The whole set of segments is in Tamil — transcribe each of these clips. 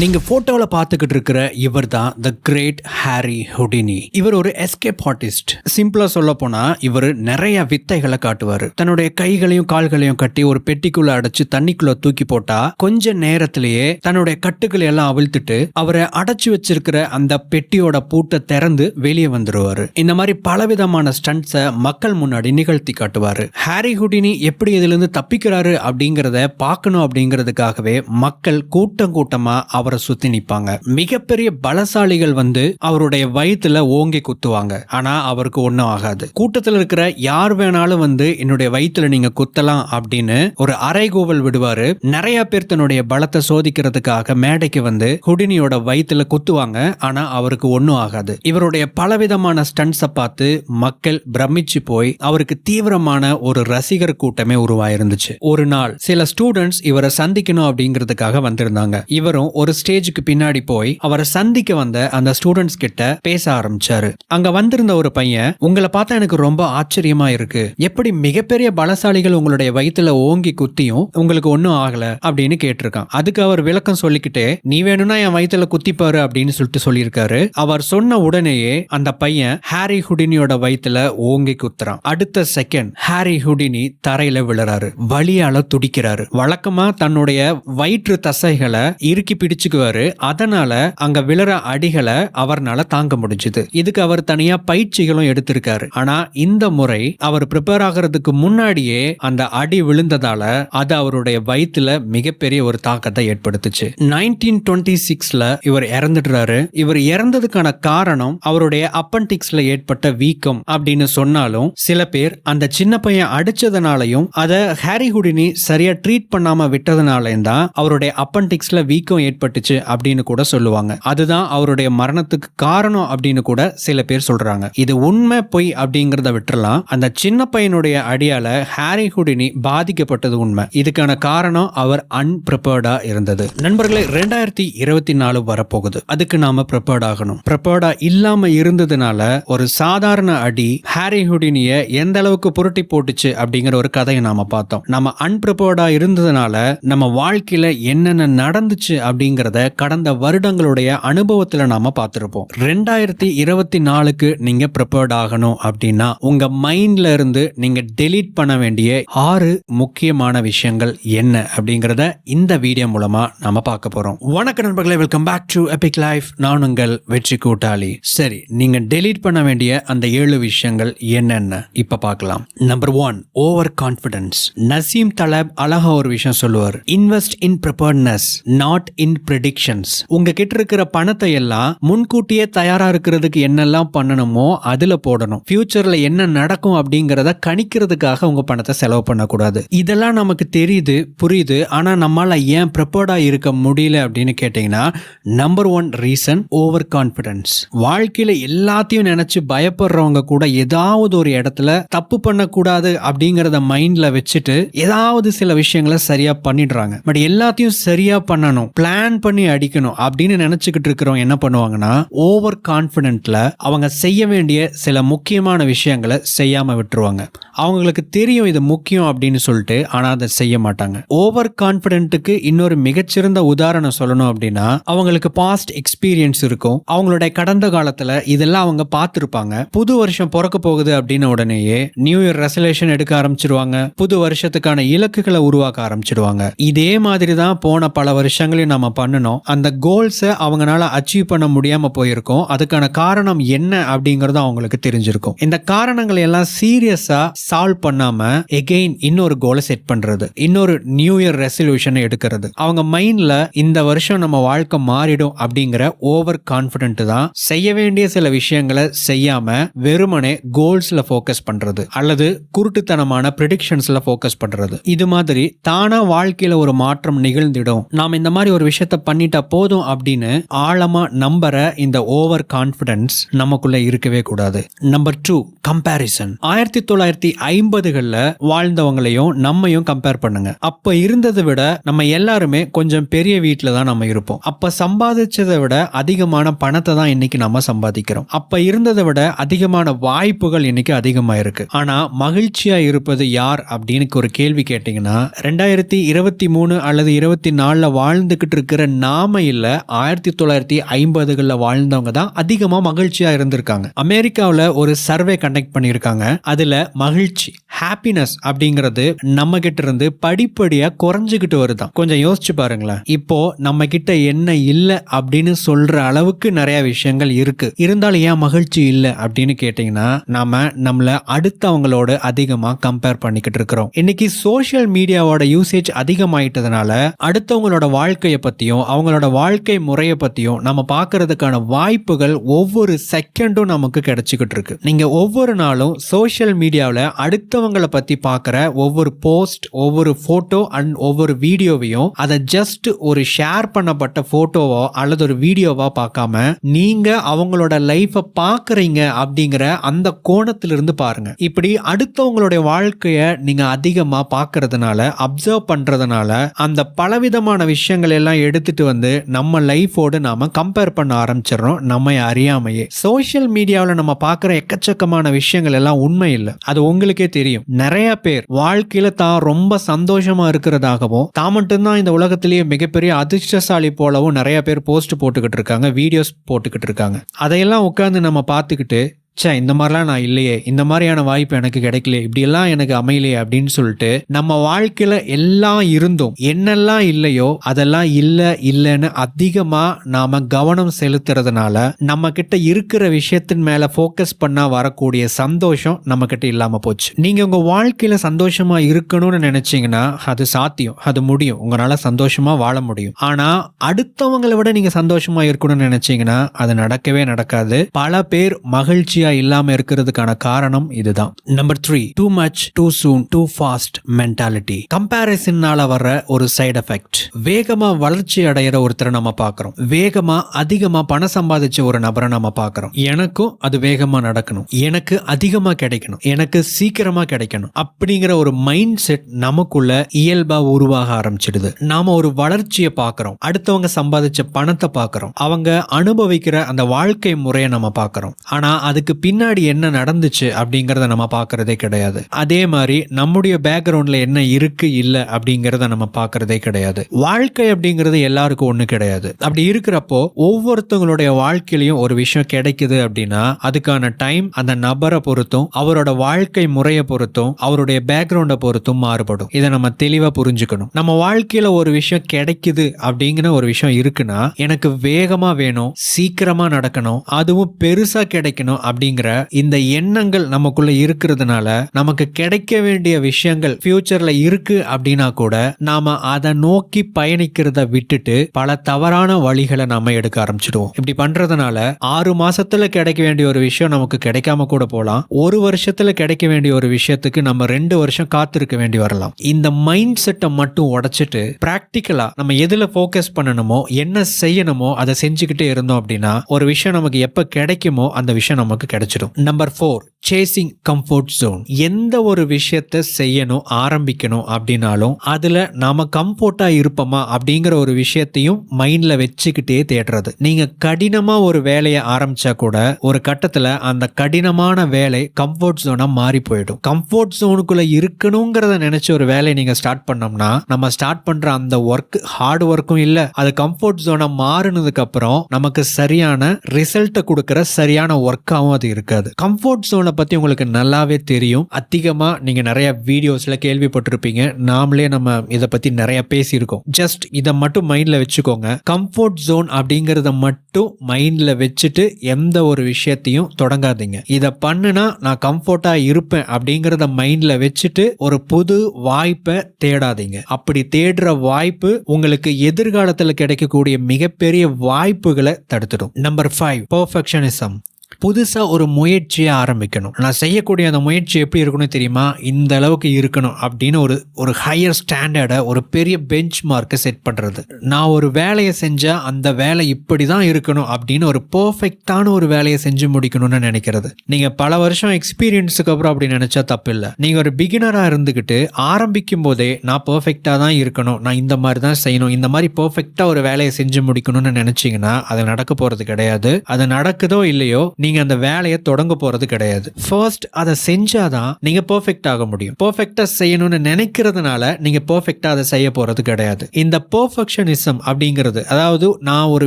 நீங்கள் ஃபோட்டோவில் பார்த்துக்கிட்டு இருக்கிற இவர் தான் த கிரேட் ஹாரி ஹுடினி இவர் ஒரு எஸ்கேப் ஆர்டிஸ்ட் சிம்பிளாக சொல்ல போனால் இவர் நிறைய வித்தைகளை காட்டுவார். தன்னுடைய கைகளையும் கால்களையும் கட்டி ஒரு பெட்டிக்குள்ள அடைச்சு தண்ணிக்குள்ள தூக்கி போட்டா கொஞ்ச நேரத்திலேயே தன்னுடைய கட்டுக்களை எல்லாம் அவிழ்த்துட்டு அவரை அடைச்சு வச்சிருக்கிற அந்த பெட்டியோட பூட்டை திறந்து வெளியே வந்துடுவார் இந்த மாதிரி பலவிதமான ஸ்டண்ட்ஸை மக்கள் முன்னாடி நிகழ்த்தி காட்டுவார். ஹாரி ஹுடினி எப்படி இதுலேருந்து தப்பிக்கிறாரு அப்படிங்கிறத பார்க்கணும் அப்படிங்கிறதுக்காகவே மக்கள் கூட்டம் கூட்டமாக அவரை சுத்தி நிப்பாங்க. மிகப்பெரிய பலசாலிகள் வந்து அவருடைய வயிற்றுல ஓங்கி குத்துவாங்க. ஆனா அவருக்கு ஒண்ணும் ஆகாது. கூட்டத்தில் இருக்கிற யார் வேணாலும் வந்து என்னுடைய வயிற்றுல நீங்க குத்தலாம் அப்படின்னு ஒரு அரைகோவல் விடுவாரு. நிறைய பேர் தன்னுடைய பலத்தை சோதிக்கிறதுக்காக மேடைக்கு வந்து குடினியோட வயிற்றுல குத்துவாங்க. ஆனா அவருக்கு ஒண்ணும் ஆகாது. இவருடைய பலவிதமான ஸ்டண்ட்ஸை பார்த்து மக்கள் பிரமிச்சு போய் அவருக்கு தீவிரமான ஒரு ரசிகர் கூட்டமே உருவாயிருந்துச்சு. ஒரு நாள் சில ஸ்டூடெண்ட்ஸ் இவரை சந்திக்கணும் அப்படிங்கிறதுக்காக வந்திருந்தாங்க. இவரும் ஒரு ஸ்டேஜுக்கு பின்னாடி போய் அவரை சந்திக்க வந்த அந்த ஸ்டூடெண்ட்ஸ் கிட்ட பேச ஆரம்பிச்சாரு. அங்க வந்திருந்த ஒரு பையன் உங்களை பார்த்தா எனக்கு ரொம்ப ஆச்சரியமா இருக்கு. எப்படி மிகப்பெரிய பலசாலிகள் உங்களுடைய வயித்துல ஓங்கி குத்தியும் உங்களுக்கு ஒன்றும் ஆகல? அப்படின்னு கேட்டிருக்கான். அதுக்கு அவர் விளக்கம் சொல்லிக்கிட்டே நீ வேணும்னா என் வயித்துல குத்திப்பாரு அப்படின்னு சொல்லிட்டு சொல்லியிருக்காரு. அவர் சொன்ன உடனேயே அந்த பையன் ஹாரி ஹுடினியோட வயிற்றுல ஓங்கி குத்துறான். அடுத்த செகண்ட் ஹாரி ஹுடினி தரையில விழுறாரு. வழியால துடிக்கிறாரு. வழக்கமா தன்னுடைய வயிற்று தசைகளை இறுக்கி பிடிச்சுக்குவாரு. அதனால அங்க விழற அடிகளை அவர்னால தாங்க முடிஞ்சது. இதுக்கு அவர் தனியா பயிற்சிகளும் எடுத்திருக்காரு. ஆனா இந்த முறை அவர் ப்ரிப்பேர் ஆகிறதுக்கு முன்னாடியே அந்த அடி விழுந்ததால அது அவருடைய வயிற்றுல மிகப்பெரிய ஒரு தாக்கத்தை ஏற்படுத்துச்சு. நைன்டீன் டுவெண்ட்டி சிக்ஸ்ல இவர் இறந்துடுறாரு. இவர் இறந்ததுக்கான காரணம் அவருடைய அப்பன்டிக்ஸ்ல ஏற்பட்ட வீக்கம் அப்படின்னு சொன்னாலும் சில பேர் அந்த சின்ன பையன் அடிச்சதுனாலையும் அதை ஹாரி ஹுடினி சரியா ட்ரீட் பண்ணாம விட்டதுனாலையும் தான் அவருடைய அப்பன்டிக்ஸ்ல வீக்கம் ஏற்பட்டுச்சு அப்படின்னு கூட சொல்லுவாங்க. அதுதான் அவருடைய மரணத்துக்கு காரணம் அப்படின்னு கூட சில பேர் சொல்றாங்க. இது உண்மை பொய் அப்படிங்கறத விட்டுறலாம். அந்த சின்ன பையனுடைய அடியால ஹாரி ஹுடினி பாதிக்கப்பட்டது உண்மை. இதுக்கான காரணம் அவர் அன்பிரிப்பேர்டா இருந்தது. நண்பர்களே ரெண்டாயிரத்தி இருபத்தி நாலு வரப்போகுது. அதுக்கு நாம ப்ரிப்பேர்ட் ஆகணும். ப்ரிப்பேர்டா இல்லாம இருந்ததுனால ஒரு சாதாரண அடி ஹாரி ஹுடினிய எந்த அளவுக்கு புரட்டி போட்டுச்சு அப்படிங்கிற ஒரு கதையை நாம பார்த்தோம். நம்ம அன்பிரிப்பேர்டா இருந்ததுனால நம்ம வாழ்க்கையில என்னென்ன நடந்துச்சு அப்படிங்கிறத கடந்த வருடங்களுடைய அனுபவத்துல நாம பார்த்துருப்போம். ரெண்டாயிரத்தி இருபத்தி நாலுக்கு நீங்க ப்ரிப்பேர்ட் ஆகணும் அப்படின்னா உங்க மைண்ட்ல இருந்து நீங்க டெலீட் பண்ண வேண்டிய ஆறு முக்கியமான விஷயங்கள் என்ன அப்படிங்கிறத இந்த வீடியோ மூலமா நாம பார்க்க போறோம். வணக்க நண்பர்களே welcome back to Epic Life நான் உங்கள் வெற்றி கூட்டாளி. சரி நீங்க டெலீட் பண்ண வேண்டிய அந்த ஏழு விஷயங்கள் என்னென்ன? இப்ப பார்க்கலாம். Number one over confidence Nassim Taleb அழகா ஒரு விஷயம் சொல்லுவார். Invest in preparedness not in predictions உங்ககிட்ட இருக்கிற பணத்தை எல்லாம் முன்கூட்டியே தயாரா இருக்கிறதுக்கு என்னெல்லாம் பண்ணணுமோ அதுல போடணும். ஃபியூச்சர்ல என்ன நடக்கும் அப்படிங்கிறத கணிக்கிறதுக்காக உங்க பணத்தை செலவு பண்ணக்கூடாது. இதெல்லாம் நமக்கு தெரியுது புரியுது. ஆனா நம்மளால ஏன் ப்ரிப்பேர்டா இருக்க முடியல அப்படின்னு கேட்டீங்கன்னா number one reason over confidence வாழ்க்கையில எல்லாத்தையும் நினைச்சு பயப்படுறவங்க கூட ஏதாவது ஒரு இடத்துல தப்பு பண்ணக்கூடாது அப்படிங்கிறத மைண்ட்ல வச்சுட்டு ஏதாவது சில விஷயங்களை சரியா பண்ணிடுறாங்க. பட் எல்லாத்தையும் சரியா பண்ணணும். பிளான் பண்ணி அடிக்கணும் அப்படின்னு நினைச்சுக்கிட்டு இருக்கிறவங்க என்ன பண்ணுவாங்கன்னா ஓவர் கான்ஃபிடென்ட்ல அவங்க செய்ய வேண்டிய சில முக்கியமான விஷயங்களை செய்யாம விட்டுருவாங்க. அவங்களுக்கு தெரியும் இது முக்கியம் அப்படின்னு சொல்லிட்டு ஆனால் அதை செய்ய மாட்டாங்க. ஓவர் கான்பிடென்ட்டுக்கு இன்னொரு மிகச்சிறந்த உதாரணம் சொல்லணும் அப்படின்னா அவங்களுக்கு பாஸ்ட் எக்ஸ்பீரியன்ஸ் இருக்கும். அவங்களுடைய கடந்த காலத்தில் இதெல்லாம் அவங்க பார்த்துருப்பாங்க. புது வருஷம் பிறக்க போகுது அப்படின்ன உடனேயே நியூ இயர் ரெசல்யூஷன் எடுக்க ஆரம்பிச்சிருவாங்க. புது வருஷத்துக்கான இலக்குகளை உருவாக்க ஆரம்பிச்சிடுவாங்க இதே மாதிரி தான் போன பல வருஷங்களையும் நம்ம பண்ணணும் அந்த கோல்ஸை அவங்களால அச்சீவ் பண்ண முடியாம போயிருக்கும். அதுக்கான காரணம் என்ன அப்படிங்கறது அவங்களுக்கு தெரிஞ்சிருக்கும். இந்த காரணங்களை எல்லாம் சீரியஸா சால்வ் பண்ணாம எகெயின் இன்னொரு கோலை செட் பண்றது. இன்னொரு நியூ இயர் ரெசல்யூஷனை எடுக்கிறது. அவங்க மைண்ட்ல இந்த வருஷம் நம்ம வாழ்க்கை மாறிடும் அப்படிங்கிற ஓவர் கான்பிடென்ட் தான் செய்ய வேண்டிய சில விஷயங்களை செய்யாம வெறுமனே கோல்ஸ்ல ஃபோக்கஸ் பண்றது. அல்லது குருட்டுத்தனமான ப்ரிடிக்ஷன்ஸ்ல ஃபோக்கஸ் பண்றது. இது மாதிரி தானா வாழ்க்கையில ஒரு மாற்றம் நிகழ்ந்திடும். நாம் இந்த மாதிரி ஒரு விஷயத்த பண்ணிட்டா போதும் அப்படின்னு ஆழமா நம்புற இந்த ஓவர் கான்பிடன்ஸ் நமக்குள்ள இருக்கவே கூடாது. நம்பர் டூ கம்பேரிசன் ஆயிரத்தி தொள்ளாயிரத்தி ஐம்பதுகளில் வாழ்ந்தவங்களையும் நம்மையும் கம்பேர் பண்ணுங்க. அப்ப இருந்ததை விட நம்ம எல்லாருமே கொஞ்சம் பெரிய வீட்டில் தான் நம்ம இருப்போம். அப்ப சம்பாதிச்சதை விட அதிகமான பணத்தை தான் இன்னைக்கு நம்ம சம்பாதிக்கிறோம். அப்ப இருந்ததை விட அதிகமான வாய்ப்புகள் இன்னைக்கு அதிகமா இருக்கு. ஆனா மகிழ்ச்சியா இருப்பது யார் அப்படின்னு ஒரு கேள்வி கேட்டீங்கன்னா ரெண்டாயிரத்தி இருபத்தி மூணு அல்லது இருபத்தி நாலுல வாழ்ந்துகிட்டு இருக்கிற நாம இல்ல ஆயிரத்தி தொள்ளாயிரத்தி ஐம்பதுகளில் வாழ்ந்தவங்க தான் அதிகமா மகிழ்ச்சியா இருந்திருக்காங்க. அமெரிக்காவில் ஒரு சர்வே கண்டக்ட் பண்ணியிருக்காங்க. அதுல மகிழ்ச்சி ஹாப்பினஸ் அப்படிங்கிறது நம்ம கிட்ட இருந்து படிப்படியா குறைஞ்சுக்கிட்டு வருதான். கொஞ்சம் யோசிச்சு பாருங்களேன். இப்போ நம்ம கிட்ட என்ன இல்லை அப்படின்னு சொல்ற அளவுக்கு நிறைய விஷயங்கள் இருக்கு. இருந்தாலும் ஏன் மகிழ்ச்சி இல்லை அப்படின்னு கேட்டீங்கன்னா நாம நம்மள அடுத்தவங்களோட அதிகமா கம்பேர் பண்ணிக்கிட்டு இருக்கிறோம். இன்னைக்கு சோஷியல் மீடியாவோட யூசேஜ் அதிகமாயிட்டதுனால அடுத்தவங்களோட வாழ்க்கையை பத்தியும் அவங்களோட வாழ்க்கை முறையை பத்தியும் நம்ம பார்க்கறதுக்கான வாய்ப்புகள் ஒவ்வொரு செகண்டும் நமக்கு கிடைச்சிக்கிட்டு இருக்கு. நீங்க ஒவ்வொரு நாளும் சோஷியல் மீடியாவில் அடுத்தவங்க அடுத்தவங்களை பத்தி பார்க்குற ஒவ்வொரு போஸ்ட் ஒவ்வொரு போட்டோ அண்ட் ஒவ்வொரு வீடியோவையும் அதை ஜஸ்ட் ஒரு ஷேர் பண்ணப்பட்ட போட்டோவோ அல்லது ஒரு வீடியோவா பார்க்காம நீங்க அவங்களோட லைஃப்பை பார்க்குறீங்க அப்படிங்கிற அந்த கோணத்திலிருந்து பாருங்க. இப்படி அடுத்தவங்களுடைய வாழ்க்கையை நீங்க அதிகமா பார்க்கறதுனால அப்சர்வ் பண்றதுனால அந்த பலவிதமான விஷயங்கள் எல்லாம் எடுத்துட்டு வந்து நம்ம லைஃபோடு நாம கம்பேர் பண்ண ஆரம்பிச்சிடுறோம் நம்ம அறியாமையே. சோஷியல் மீடியாவில் நம்ம பார்க்குற எக்கச்சக்கமான விஷயங்கள் எல்லாம் உண்மை இல்லை. அது உங்களுக்கே தெரியும். நிறைய பேர் வாழ்க்கையில தான் ரொம்ப சந்தோஷமா இருக்கிறதாகவும் தான் மட்டும்தான் இந்த உலகத்திலேயே மிகப்பெரிய அதிர்ஷ்டசாலி போலவும் நிறைய பேர் போஸ்ட் போட்டுக்கிட்டு இருக்காங்க வீடியோஸ் போட்டுக்கிட்டு இருக்காங்க. அதையெல்லாம் உட்காந்து நம்ம பார்த்துக்கிட்டு ச்சே இந்த மாதிரிலாம் நான் இல்லையே. இந்த மாதிரியான வாய்ப்பு எனக்கு கிடைக்கல இப்படியெல்லாம் எனக்கு அமையலையே அப்படின்னு சொல்லிட்டு நம்ம வாழ்க்கையில் எல்லாம் இருந்தும். என்னெல்லாம் இல்லையோ அதெல்லாம் இல்லை இல்லைன்னு அதிகமாக நாம் கவனம் செலுத்துறதுனால நம்ம கிட்ட இருக்கிற விஷயத்தின் மேலே ஃபோக்கஸ் பண்ணால் வரக்கூடிய சந்தோஷம் நம்ம கிட்ட போச்சு. நீங்கள் உங்கள் வாழ்க்கையில் சந்தோஷமாக இருக்கணும்னு நினச்சிங்கன்னா அது சாத்தியம். அது முடியும். உங்களால் சந்தோஷமாக வாழ முடியும். ஆனால் அடுத்தவங்களை விட நீங்கள் சந்தோஷமாக இருக்கணும்னு நினச்சிங்கன்னா அது நடக்கவே நடக்காது. பல பேர் மகிழ்ச்சி மகிழ்ச்சியா இல்லாம இருக்கிறதுக்கான காரணம் இதுதான். Number three too much too soon too fast mentality கம்பேரிசன்னால வர்ற ஒரு சைடு எஃபெக்ட் வேகமா வளர்ச்சி அடையிற ஒருத்தரை நம்ம பார்க்கறோம். வேகமா அதிகமா பணம் சம்பாதிச்ச ஒரு நபரை நம்ம பார்க்கறோம். எனக்கும் அது வேகமா நடக்கணும். எனக்கு அதிகமா கிடைக்கணும். எனக்கு சீக்கிரமா கிடைக்கணும். அப்படிங்கிற ஒரு மைண்ட் செட் நமக்குள்ள இயல்பா உருவாக ஆரம்பிச்சிடுது. நாம ஒரு வளர்ச்சியை பார்க்கறோம். அடுத்தவங்க சம்பாதிச்ச பணத்தை பார்க்கறோம். அவங்க அனுபவிக்கிற அந்த வாழ்க்கை முறையை நம்ம பார்க்கறோம். ஆனா அதுக்கு பின்னாடி என்ன நடந்துச்சு அப்படிங்கிறத நம்ம பார்க்கறதே கிடையாது. அதே மாதிரி நம்முடைய பேக்ரவுண்டில் என்ன இருக்கு இல்லை அப்படிங்கிறத நம்ம பார்க்கறதே கிடையாது. வாழ்க்கை அப்படிங்கிறது எல்லாருக்கும் ஒன்று கிடையாது. அப்படி இருக்கிறப்போ ஒவ்வொருத்தவங்களுடைய வாழ்க்கையிலையும் ஒரு விஷயம் கிடைக்குது அப்படின்னா அதுக்கான டைம் அந்த நபரை பொறுத்தும் அவரோட வாழ்க்கை முறையை பொறுத்தும் அவருடைய பேக்ரவுண்டை பொறுத்தும் மாறுபடும். இதை நம்ம தெளிவாக புரிஞ்சுக்கணும். நம்ம வாழ்க்கையில் ஒரு விஷயம் கிடைக்குது அப்படிங்கிற ஒரு விஷயம் இருக்குன்னா எனக்கு வேகமாக வேணும் சீக்கிரமாக நடக்கணும் அதுவும் பெருசாக கிடைக்கணும் அப்படி அப்படிங்கிற இந்த எண்ணங்கள் நமக்குள்ள இருக்கிறதுனால நமக்கு கிடைக்க வேண்டிய விஷயங்கள் ஃபியூச்சர்ல இருக்கு அப்படின்னா கூட நாம அதை நோக்கி பயணிக்கிறத விட்டுட்டு பல தவறான வழிகளை நாம எடுக்க ஆரம்பிச்சிடுவோம். இப்படி பண்றதுனால ஆறு மாசத்துல கிடைக்க வேண்டிய ஒரு விஷயம் நமக்கு கிடைக்காம கூட போகலாம் ஒரு வருஷத்துல கிடைக்க வேண்டிய ஒரு விஷயத்துக்கு நம்ம ரெண்டு வருஷம் காத்திருக்க வேண்டி வரலாம். இந்த மைண்ட் செட்டை மட்டும் உடைச்சிட்டு பிராக்டிக்கலா நம்ம எதுல ஃபோக்கஸ் பண்ணணுமோ என்ன செய்யணுமோ அதை செஞ்சுக்கிட்டே இருந்தோம் அப்படின்னா ஒரு விஷயம் நமக்கு எப்ப கிடைக்குமோ அந்த விஷயம் நமக்கு கிடைச்சிடும். Number four chasing comfort zone எந்த ஒரு விஷயத்த செய்யணும் ஆரம்பிக்கணும் அப்படின்னாலும் அதில் நாம் கம்ஃபோர்ட்டாக இருப்போமா அப்படிங்கிற ஒரு விஷயத்தையும் மைண்டில் வச்சுக்கிட்டே தேடுறது. நீங்கள் கடினமாக ஒரு வேலையை ஆரம்பிச்சா கூட ஒரு கட்டத்தில் அந்த கடினமான வேலை கம்ஃபர்ட் ஜோனாக மாறி போயிடும். கம்ஃபர்ட் ஜோனுக்குள்ளே இருக்கணுங்கிறத நினச்சி ஒரு வேலையை நீங்கள் ஸ்டார்ட் பண்ணோம்னா நம்ம ஸ்டார்ட் பண்ணுற அந்த ஒர்க் ஹார்ட் ஒர்க்கும் இல்லை அது கம்ஃபர்ட் ஜோனாக மாறினதுக்கப்புறம் நமக்கு சரியான ரிசல்ட்டை கொடுக்குற சரியான ஒர்க்காகவும் அது இருக்காது. கம்ஃபர்ட் ஜோனை பற்றி உங்களுக்கு நல்லாவே தெரியும். அதிகமாக நீங்கள் நிறைய வீடியோஸில் கேள்விப்பட்டிருப்பீங்க. நாமளே நம்ம இதை பற்றி நிறைய பேசியிருக்கோம். ஜஸ்ட் இதை மட்டும் மைண்டில் வச்சுக்கோங்க. கம்ஃபர்ட் ஜோன் அப்படிங்கிறத மட்டும் மைண்டில் வச்சுட்டு எந்த ஒரு விஷயத்தையும் தொடங்காதீங்க. இதை பண்ணுனா நான் கம்ஃபர்ட்டாக இருப்பேன் அப்படிங்கிறத மைண்டில் வச்சுட்டு ஒரு புது வாய்ப்பை தேடாதீங்க. அப்படி தேடுற வாய்ப்பு உங்களுக்கு எதிர்காலத்தில் கிடைக்கக்கூடிய மிகப்பெரிய வாய்ப்புகளை தடுத்துடும். நம்பர் ஃபைவ் பர்ஃபெக்ஷனிசம் புதுசாக ஒரு முயற்சியை ஆரம்பிக்கணும். நான் செய்யக்கூடிய அந்த முயற்சி எப்படி இருக்கணும் தெரியுமா? இந்த அளவுக்கு இருக்கணும் அப்படின்னு ஒரு ஒரு ஹையர் ஸ்டாண்டர்டை ஒரு பெரிய பெஞ்ச் மார்க்கை செட் பண்ணுறது நான் ஒரு வேலையை செஞ்சால் அந்த வேலை இப்படி தான் இருக்கணும் அப்படின்னு ஒரு பர்ஃபெக்டான ஒரு வேலையை செஞ்சு முடிக்கணும்னு நினைக்கிறது. நீங்கள் பல வருஷம் எக்ஸ்பீரியன்ஸுக்கு அப்புறம் அப்படி நினச்சா தப்பு இல்லை நீங்கள் ஒரு பிகினராக இருந்துக்கிட்டு ஆரம்பிக்கும் போதே நான் பர்ஃபெக்டாக தான் இருக்கணும். நான் இந்த மாதிரி தான் செய்யணும். இந்த மாதிரி பர்ஃபெக்டாக ஒரு வேலையை செஞ்சு முடிக்கணும்னு நினச்சிங்கன்னா அது நடக்க போகிறது கிடையாது. அது நடக்குதோ இல்லையோ நீங்க அந்த வேலையை தொடங்க போறது கிடையாது. ஃபர்ஸ்ட் அதை செஞ்சாதான் நீங்க பர்ஃபெக்ட் ஆக முடியும். பெர்ஃபெக்டா செய்யணும்னு நினைக்கிறதுனால நீங்க பெர்ஃபெக்டா அதை செய்ய போறது கிடையாது. இந்த பர்ஃபெக்ஷனிசம் அப்படிங்கிறது அதாவது நான் ஒரு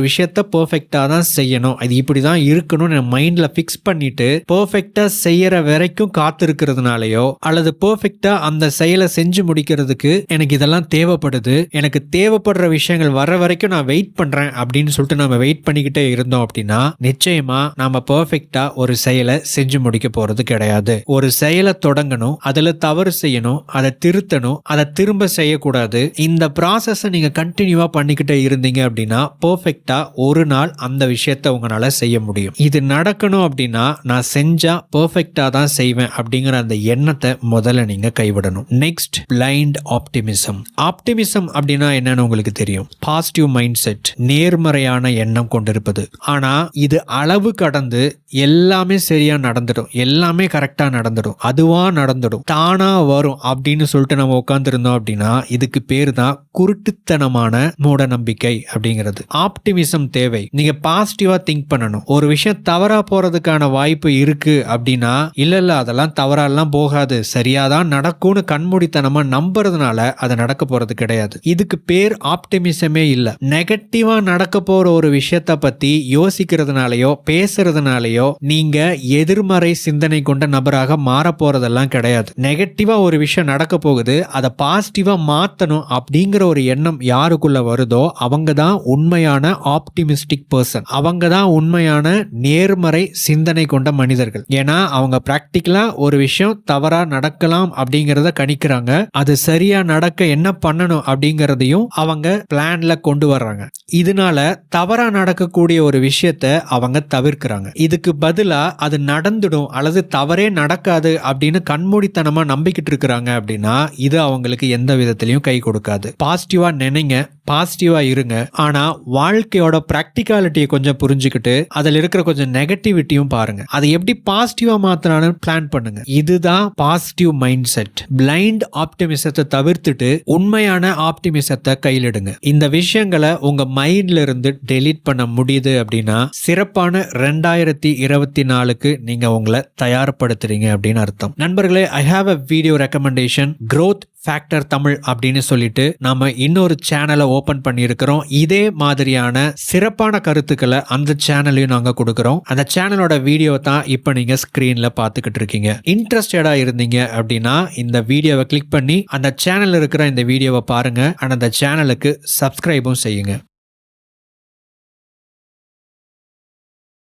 விஷயத்த பெர்ஃபெக்டா தான் செய்யணும் அது இப்படி தான் இருக்கணும்னு என் மைண்ட்ல ஃபிக்ஸ் பண்ணிட்டு பெர்ஃபெக்டா செய்யற வரைக்கும் காத்திருக்கிறதுனாலயோ அல்லது பெர்ஃபெக்டா அந்த செயலை செஞ்சு முடிக்கிறதுக்கு எனக்கு இதெல்லாம் தேவைப்படுது எனக்கு தேவைப்படுற விஷயங்கள் வர வரைக்கும் நான் வெயிட் பண்றேன் அப்படின்னு சொல்லிட்டு நம்ம வெயிட் பண்ணிக்கிட்டே இருந்தோம் அப்படின்னா நிச்சயமா நாம பர்ஃபெக்ட் ஒரு செயலை செஞ்சு முடிக்க போறது கிடையாது. ஒரு செயலை தொடங்கணும் அதுல தவறு செய்யணும் அதை திருத்தணும் அதை திரும்ப செய்யக்கூடாது. இந்த ப்ராசஸை நீங்க கண்டினியூவா பண்ணிக்கிட்டே இருந்தீங்க அப்படின்னா பெர்ஃபெக்டா ஒரு நாள் அந்த விஷயத்தை உங்களால செய்ய முடியும். இது நடக்கணும் அப்படின்னா நான் செஞ்சா பெர்ஃபெக்டா தான் செய்வேன் அப்படிங்கிற அந்த எண்ணத்தை முதல்ல நீங்க கைவிடணும். நெக்ஸ்ட் பிளைண்ட் ஆப்டிமிசம் ஆப்டிமிசம் அப்படின்னா என்னன்னு உங்களுக்கு தெரியும். பாசிட்டிவ் மைண்ட் செட் நேர்மறையான எண்ணம் கொண்டிருப்பது. ஆனா இது அளவு கடந்து எல்லாமே சரியாக நடந்துடும். எல்லாமே கரெக்டாக நடந்துடும். அதுவாக நடந்துடும். தானாக வரும் அப்படின்னு சொல்லிட்டு நம்ம உட்காந்துருந்தோம் அப்படின்னா இதுக்கு பேர் தான் குருட்டுத்தனமான மூட நம்பிக்கை அப்படிங்கிறது. ஆப்டிமிசம் தேவை. நீங்கள் பாசிட்டிவாக திங்க் பண்ணணும். ஒரு விஷயம் தவறாக போகிறதுக்கான வாய்ப்பு இருக்குது அப்படின்னா இல்லை இல்லை அதெல்லாம் தவறாலாம் போகாது. சரியாக தான் நடக்கும்னு கண்மூடித்தனமாக நம்புறதுனால அது நடக்க போகிறது கிடையாது. இதுக்கு பேர் ஆப்டிமிசமே இல்லை. நெகட்டிவாக நடக்க போகிற ஒரு விஷயத்தை பற்றி யோசிக்கிறதுனாலையோ பேசுறதுனால பேசுறதுனாலயோ நீங்க எதிர்மறை சிந்தனை கொண்ட நபராக மாற போறதெல்லாம் கிடையாது நெகட்டிவா ஒரு விஷயம் நடக்க போகுது அதை பாசிட்டிவா மாத்தணும் அப்படிங்கிற ஒரு எண்ணம் யாருக்குள்ள வருதோ அவங்க தான் உண்மையான ஆப்டிமிஸ்டிக் பர்சன் அவங்க தான் உண்மையான நேர்மறை சிந்தனை கொண்ட மனிதர்கள். ஏன்னா அவங்க பிராக்டிக்கலா ஒரு விஷயம் தவறா நடக்கலாம் அப்படிங்கறத கணிக்கிறாங்க. அது சரியா நடக்க என்ன பண்ணணும் அப்படிங்கறதையும் அவங்க பிளான்ல கொண்டு வர்றாங்க. இதனால தவறா நடக்கக்கூடிய ஒரு விஷயத்த அவங்க தவிர்க்கிறாங்க. இதுக்கு பதிலாக அது நடந்துடும் அல்லது தவறே நடக்காது அப்படின்னு கண்மூடித்தனமாக நம்பிக்கிட்டு இருக்கிறாங்க அப்படின்னா இது அவங்களுக்கு எந்த விதத்துலையும் கை கொடுக்காது. பாசிட்டிவாக நினைங்க பாசிட்டிவாக இருங்க. ஆனால் வாழ்க்கையோட ப்ராக்டிகாலிட்டியை கொஞ்சம் புரிஞ்சுக்கிட்டு அதில் இருக்கிற கொஞ்சம் நெகட்டிவிட்டியும் பாருங்க. அதை எப்படி பாசிட்டிவாக மாத்தலாம்னு பிளான் பண்ணுங்க. இதுதான் பாசிட்டிவ் மைண்ட் செட் பிளைண்ட் ஆப்டிமிசத்தை தவிர்த்துட்டு உண்மையான ஆப்டிமிசத்தை கையிலிடுங்க. இந்த விஷயங்களை உங்க மைண்ட்ல இருந்து டெலீட் பண்ண முடியுது அப்படின்னா சிறப்பான ரெண்டாயிரத்தி இருபத்தி நாலுக்கு நீங்க உங்களை தயார்படுத்துறீங்க அப்படின்னு அர்த்தம். நண்பர்களே I have a video recommendation growth factor Tamil அப்படின்னு சொல்லிட்டு நம்ம இன்னொரு சேனலை ஓப்பன் பண்ணியிருக்கிறோம். இதே மாதிரியான சிறப்பான கருத்துக்களை அந்த சேனலையும் நாங்கள் கொடுக்குறோம். அந்த சேனலோட வீடியோ தான் இப்போ நீங்கள் ஸ்க்ரீனில் பார்த்துக்கிட்டு இருக்கீங்க. இன்ட்ரெஸ்டடாக இருந்தீங்க அப்படின்னா இந்த வீடியோவை கிளிக் பண்ணி அந்த சேனலில் இருக்கிற இந்த வீடியோவை பாருங்கள் அண்ட் அந்த சேனலுக்கு சப்ஸ்கிரைபும் செய்யுங்க.